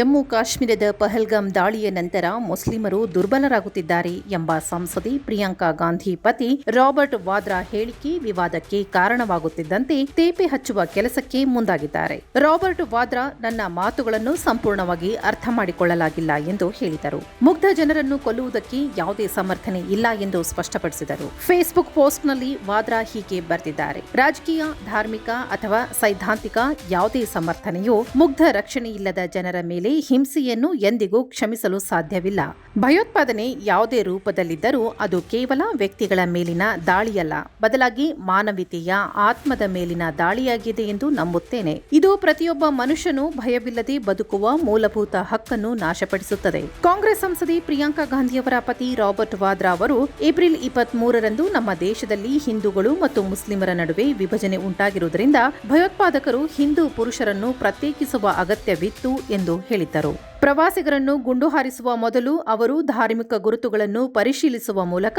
ಜಮ್ಮು ಕಾಶ್ಮೀರದ ಪಹಲ್ಗಾಮ್ ದಾಳಿಯ ನಂತರ ಮುಸ್ಲಿಮರು ದುರ್ಬಲರಾಗುತ್ತಿದ್ದಾರೆ ಎಂಬ ಸಂಸದೆ ಪ್ರಿಯಾಂಕಾ ಗಾಂಧಿ ಪತಿ ರಾಬರ್ಟ್ ವಾದ್ರಾ ಹೇಳಿಕೆ ವಿವಾದಕ್ಕೆ ಕಾರಣವಾಗುತ್ತಿದ್ದಂತೆ ತೇಪೆ ಹಚ್ಚುವ ಕೆಲಸಕ್ಕೆ ಮುಂದಾಗಿದ್ದಾರೆ. ರಾಬರ್ಟ್ ವಾದ್ರಾ ನನ್ನ ಮಾತುಗಳನ್ನು ಸಂಪೂರ್ಣವಾಗಿ ಅರ್ಥ ಮಾಡಿಕೊಳ್ಳಲಾಗಿಲ್ಲ ಎಂದು ಹೇಳಿದರು. ಮುಗ್ಧ ಜನರನ್ನು ಕೊಲ್ಲುವುದಕ್ಕೆ ಯಾವುದೇ ಸಮರ್ಥನೆ ಇಲ್ಲ ಎಂದು ಸ್ಪಷ್ಟಪಡಿಸಿದರು. ಫೇಸ್ಬುಕ್ ಪೋಸ್ಟ್ನಲ್ಲಿ ವಾದ್ರಾ ಹೀಗೆ ಬರೆದಿದ್ದಾರೆ. ರಾಜಕೀಯ, ಧಾರ್ಮಿಕ ಅಥವಾ ಸೈದ್ಧಾಂತಿಕ ಯಾವುದೇ ಸಮರ್ಥನೆಯು ಮುಗ್ಧ ರಕ್ಷಣೆಯಿಲ್ಲದ ಜನರ ಮೇಲೆ ಹಿಂಸೆಯನ್ನು ಎಂದಿಗೂ ಕ್ಷಮಿಸಲು ಸಾಧ್ಯವಿಲ್ಲ. ಭಯೋತ್ಪಾದನೆ ಯಾವುದೇ ರೂಪದಲ್ಲಿದ್ದರೂ ಅದು ಕೇವಲ ವ್ಯಕ್ತಿಗಳ ಮೇಲಿನ ದಾಳಿಯಲ್ಲ. ಬದಲಾಗಿ ಮಾನವೀಯತೆಯ ಆತ್ಮದ ಮೇಲಿನ ದಾಳಿಯಾಗಿದೆ ಎಂದು ನಂಬುತ್ತೇನೆ. ಇದು ಪ್ರತಿಯೊಬ್ಬ ಮನುಷ್ಯನು ಭಯವಿಲ್ಲದೆ ಬದುಕುವ ಮೂಲಭೂತ ಹಕ್ಕನ್ನು ನಾಶಪಡಿಸುತ್ತದೆ. ಕಾಂಗ್ರೆಸ್ ಸಂಸದೆ ಪ್ರಿಯಾಂಕಾ ಗಾಂಧಿಯವರ ಪತಿ ರಾಬರ್ಟ್ ವಾದ್ರಾ ಅವರು ಏಪ್ರಿಲ್ ಇಪ್ಪತ್ತ್ ಮೂರರಂದು ನಮ್ಮ ದೇಶದಲ್ಲಿ ಹಿಂದೂಗಳು ಮತ್ತು ಮುಸ್ಲಿಮರ ನಡುವೆ ವಿಭಜನೆ ಉಂಟಾಗಿರುವುದರಿಂದ ಭಯೋತ್ಪಾದಕರು ಹಿಂದೂ ಪುರುಷರನ್ನು ಪ್ರತ್ಯೇಕಿಸುವ ಅಗತ್ಯವಿತ್ತು ಎಂದು ಹೇಳಿದ್ದರು. ಪ್ರವಾಸಿಗರನ್ನು ಗುಂಡು ಹಾರಿಸುವ ಮೊದಲು ಅವರು ಧಾರ್ಮಿಕ ಗುರುತುಗಳನ್ನು ಪರಿಶೀಲಿಸುವ ಮೂಲಕ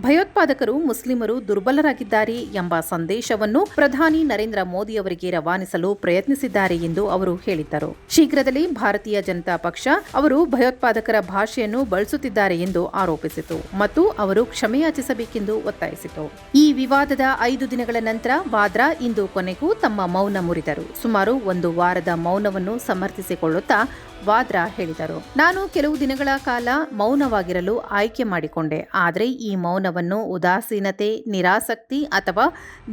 ಭಯೋತ್ಪಾದಕರು ಮುಸ್ಲಿಮರು ದುರ್ಬಲರಾಗಿದ್ದಾರೆ ಎಂಬ ಸಂದೇಶವನ್ನು ಪ್ರಧಾನಿ ನರೇಂದ್ರ ಮೋದಿ ಅವರಿಗೆ ರವಾನಿಸಲು ಪ್ರಯತ್ನಿಸಿದ್ದಾರೆ ಎಂದು ಅವರು ಹೇಳಿದ್ದರು. ಶೀಘ್ರದಲ್ಲೇ ಭಾರತೀಯ ಜನತಾ ಪಕ್ಷ ಅವರು ಭಯೋತ್ಪಾದಕರ ಭಾಷೆಯನ್ನು ಬಳಸುತ್ತಿದ್ದಾರೆ ಎಂದು ಆರೋಪಿಸಿತು ಮತ್ತು ಅವರು ಕ್ಷಮೆಯಾಚಿಸಬೇಕೆಂದು ಒತ್ತಾಯಿಸಿತು. ಈ ವಿವಾದದ ಐದು ದಿನಗಳ ನಂತರ ವಾದ್ರಾ ಇಂದು ಕೊನೆಗೂ ತಮ್ಮ ಮೌನ ಮುರಿದರು. ಸುಮಾರು ಒಂದು ವಾರದ ಮೌನವನ್ನು ಸಮರ್ಥಿಸಿಕೊಳ್ಳುತ್ತಾ ವಾದ್ರಾ ಹೇಳಿದರು. ನಾನು ಕೆಲವು ದಿನಗಳ ಕಾಲ ಮೌನವಾಗಿರಲು ಆಯ್ಕೆ ಮಾಡಿಕೊಂಡೆ. ಆದರೆ ಈ ಮೌನವನ್ನು ಉದಾಸೀನತೆ, ನಿರಾಸಕ್ತಿ ಅಥವಾ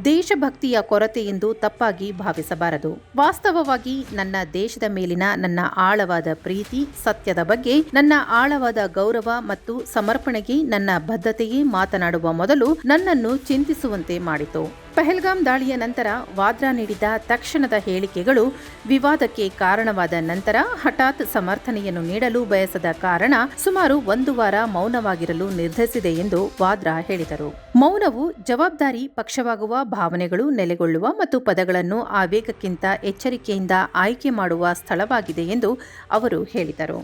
ದೇಶಭಕ್ತಿಯ ಕೊರತೆ ಎಂದು ತಪ್ಪಾಗಿ ಭಾವಿಸಬಾರದು. ವಾಸ್ತವವಾಗಿ ನನ್ನ ದೇಶದ ಮೇಲಿನ ನನ್ನ ಆಳವಾದ ಪ್ರೀತಿ, ಸತ್ಯದ ಬಗ್ಗೆ ನನ್ನ ಆಳವಾದ ಗೌರವ ಮತ್ತು ಸಮರ್ಪಣೆಗೆ ನನ್ನ ಬದ್ಧತೆಯೇ ಮಾತನಾಡುವ ಮೊದಲು ನನ್ನನ್ನು ಚಿಂತಿಸುವಂತೆ ಮಾಡಿತು. ಪಹಲ್ಗಾಮ್ ದಾಳಿಯ ನಂತರ ವಾದ್ರಾ ನೀಡಿದ ತಕ್ಷಣದ ಹೇಳಿಕೆಗಳು ವಿವಾದಕ್ಕೆ ಕಾರಣವಾದ ನಂತರ ಹಠಾತ್ ಸಮರ್ಥನೆಯನ್ನು ನೀಡಲು ಬಯಸದ ಕಾರಣ ಸುಮಾರು ಒಂದು ವಾರ ಮೌನವಾಗಿರಲು ನಿರ್ಧರಿಸಿದೆ ಎಂದು ವಾದ್ರಾ ಹೇಳಿದರು. ಮೌನವು ಜವಾಬ್ದಾರಿ ಪಕ್ಷವಾಗುವ ಭಾವನೆಗಳು ನೆಲೆಗೊಳ್ಳುವ ಮತ್ತು ಪದಗಳನ್ನು ಆವೇಗಕ್ಕಿಂತ ಎಚ್ಚರಿಕೆಯಿಂದ ಆಯ್ಕೆ ಮಾಡುವ ಸ್ಥಳವಾಗಿದೆ ಎಂದು ಅವರು ಹೇಳಿದರು.